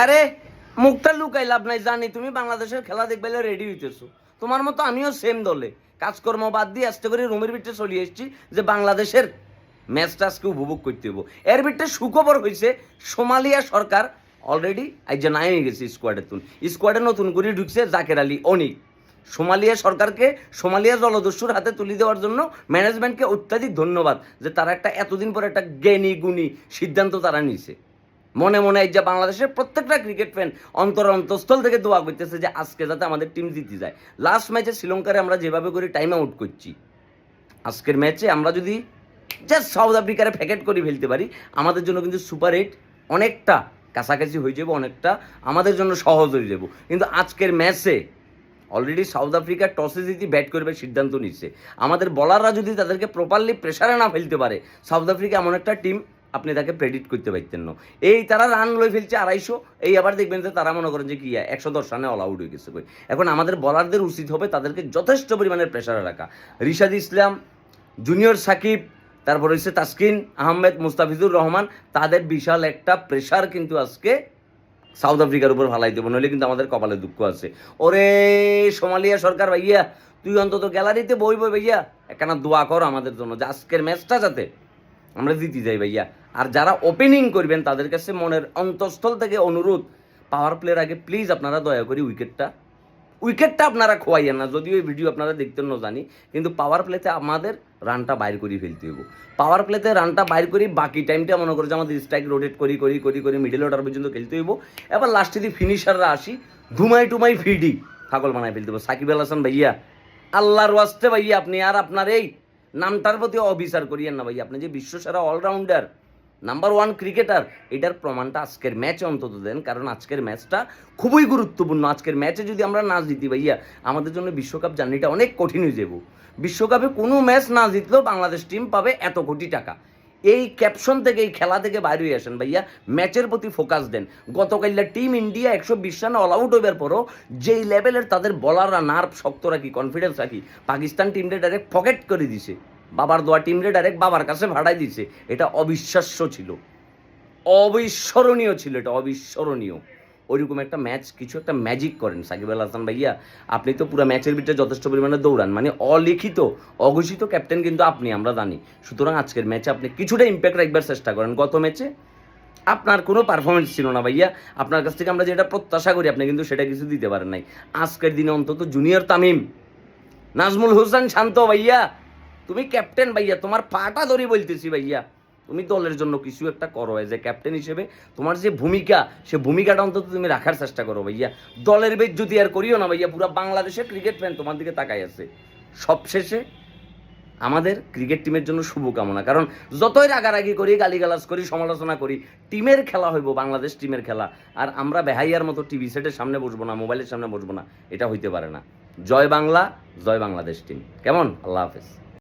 আরে, মুখটা লুকাই লাভ নাই, জানি তুমি বাংলাদেশের খেলা দেখবে রেডি হইতেছো। তোমার মতো আমিও সেম দলে। কাজকর্ম বাদ দিয়ে আস্তে করে রুমের ভিতরে চলে এসেছি যে বাংলাদেশের ম্যাচটা আজকে উপভোগ করতে হব এর ভিতরে সুখবর হয়েছে সোমালিয়া সরকার অলরেডি আজ নাই গেছে স্কোয়াডের তুন। স্কোয়াডে নতুন করে ঢুকছে জাকের আলী অনিক সোমালিয়া সরকারকে, সোমালিয়া জলদস্যুর হাতে তুলে দেওয়ার জন্য ম্যানেজমেন্টকে অত্যাধিক ধন্যবাদ যে তারা একটা এতদিন পরে একটা জ্ঞানী, গুণী সিদ্ধান্ত তারা নিছে মনে মনে এই যে বাংলাদেশের প্রত্যেকটা ক্রিকেট ফ্যান অন্তর অন্তঃস্থল থেকে দোয়া করতেছে যে আজকে যাতে আমাদের টিম জিতে যায়। লাস্ট ম্যাচে শ্রীলঙ্কারে আমরা যেভাবে করে টাইম আউট করছি, আজকের ম্যাচে আমরা যদি জাস্ট সাউথ আফ্রিকারে ফ্যাকেট করে ফেলতে পারি, আমাদের জন্য কিন্তু সুপার এইট অনেকটা কাছাকাছি হয়ে যাবে, অনেকটা আমাদের জন্য সহজ হয়ে যাব। কিন্তু আজকের ম্যাচে অলরেডি সাউথ আফ্রিকা টসে জিতি ব্যাট করবে সিদ্ধান্ত নিচ্ছে। আমাদের বলাররা যদি তাদেরকে প্রপারলি প্রেসারে না ফেলতে পারে সাউথ আফ্রিকা এমন একটা টিম আপনি তাকে প্রেডিক্ট করতে পারতেন না। এই তারা রান লই ফেলছে আড়াইশো, এই আবার দেখবেন যে তারা মনে করেন যে কি, একশো দশ রানে অল আউট হয়ে গেছে কই। এখন আমাদের বলারদের উচিত হবে তাদেরকে যথেষ্ট পরিমাণের প্রেসারে রাখা। রিশাদ ইসলাম জুনিয়র সাকিব, তারপর হচ্ছে তাসকিন আহমেদ, মুস্তাফিজুর রহমান, তাদের বিশাল একটা প্রেসার কিন্তু আজকে সাউথ আফ্রিকার উপর ভালাই দেবো, নইলে কিন্তু আমাদের কপালে দুঃখ আছে। ওরে সোমালিয়া সরকার ভাইয়া, তুই অন্তত গ্যালারিতে বই বই ভাইয়া, একখানা দোয়া কর আমাদের জন্য যে আজকের ম্যাচটা যাতে আমরা দিতে যাই ভাইয়া। আর যারা ওপেনিং করবেন, তাদের কাছে মনের অন্তঃস্থল থেকে অনুরোধ পাওয়ার প্লের আগে প্লিজ আপনারা দয়া করে উইকেটটা উইকেটটা আপনারা খোয়াইয়েন না। যদিও এই ভিডিও আপনারা দেখতেন না জানি, কিন্তু পাওয়ার প্লেতে আমাদের রানটা বাইর করে ফেলতে হইব। পাওয়ার প্লেতে রানটা বাইর করি বাকি টাইমটা মনে করছে আমাদের স্ট্রাইক রোটেট করি করি করি করি মিডল অর্ডার পর্যন্ত খেলতে হইব। এবার লাস্টে দিয়ে ফিনিশাররা আসি ধুমাই টুমাই ফিডি ছাগল বানাই ফেলতে হইব। সাকিব আল হাসান ভাইয়া, আল্লাহর ওয়াস্তে ভাইয়া, আপনি আর আপনার এই নামটার প্রতি অবিচার করিয়েন না ভাই। আপনি যে বিশ্বসেরা অলরাউন্ডার নাম্বার ওয়ান ক্রিকেটার এটার প্রমাণটা আজকের ম্যাচে অন্তত দেন, কারণ আজকের ম্যাচটা খুবই গুরুত্বপূর্ণ। আজকের ম্যাচে যদি আমরা না জিতি, ভাইয়া, আমাদের জন্য বিশ্বকাপ জার্নিটা অনেক কঠিন হয়ে যাব। বিশ্বকাপে কোনো ম্যাচ না জিতলেও বাংলাদেশ টিম পাবে এত কোটি টাকা। এই ক্যাপশন থেকে, এই খেলা থেকে বাইরে হয়ে আসেন ভাইয়া। ম্যাচের প্রতি ফোকাস দেন। গতকাল টিম ইন্ডিয়া একশো বিশ রানে অল আউট হইবার পরও যেই লেভেলের তাদের বলাররা নার্ভ শক্ত রাখি কনফিডেন্স রাখি, পাকিস্তান টিমটা ডাইরেক্ট পকেট করে দিছে। বাবার দোয়া টিমরে ডাইরেক্ট বাবার কাছে ভাড়াই দিছে। এটা অবিশ্বাস্য ছিল। অবিস্মরণীয় ছিল এটা, অবিস্মরণীয়। ওইরকম একটা ম্যাচ কিছু একটা ম্যাজিক করেন। সাকিব আল হাসান ভাইয়া, আপনি তো পুরো ম্যাচের ভিতরে যথেষ্ট পরিমাণে দৌড়ান। মানে অলিখিত, অঘোষিত ক্যাপ্টেন কিন্তু আপনি, আমরা জানি। সুতরাং আজকের ম্যাচে আপনি কিছুটা ইম্প্যাক্ট রাখবার চেষ্টা করেন। গত ম্যাচে আপনার কোনো পারফরমেন্স ছিল না ভাইয়া। আপনার কাছ থেকে আমরা যেটা প্রত্যাশা করি, আপনি কিন্তু সেটা কিছু দিতে পারেন নাই। আজকের দিনে অন্তত জুনিয়র তামিম, নাজমুল হোসেন শান্ত ভাইয়া, তুমি ক্যাপ্টেন ভাইয়া, তোমার পাটা ধরি বলতেছি ভাইয়া। তুমি দলের জন্য কিছু একটা করো এজ এ ক্যাপ্টেন হিসেবে তোমার যে ভূমিকা, সে ভূমিকাটা অন্তত তুমি রাখার চেষ্টা করো ভাইয়া। দলের বেশ যদি আর করিও না ভাইয়া, পুরো বাংলাদেশের ক্রিকেট ফ্যান তোমার দিকে তাকাই আছে। সবশেষে আমাদের ক্রিকেট টিমের জন্য শুভকামনা। কারণ যতই রাগারাগি করি, গালিগালাজ করি, সমালোচনা করি টিমের খেলা হইব, বাংলাদেশ টিমের খেলা। আর আমরা বেহাইয়ার মতো টিভি সেটের সামনে বসবো না মোবাইলের সামনে বসবো না, এটা হইতে পারে না। জয় বাংলা, জয় বাংলাদেশ টিম কেমন? আল্লাহ হাফেজ।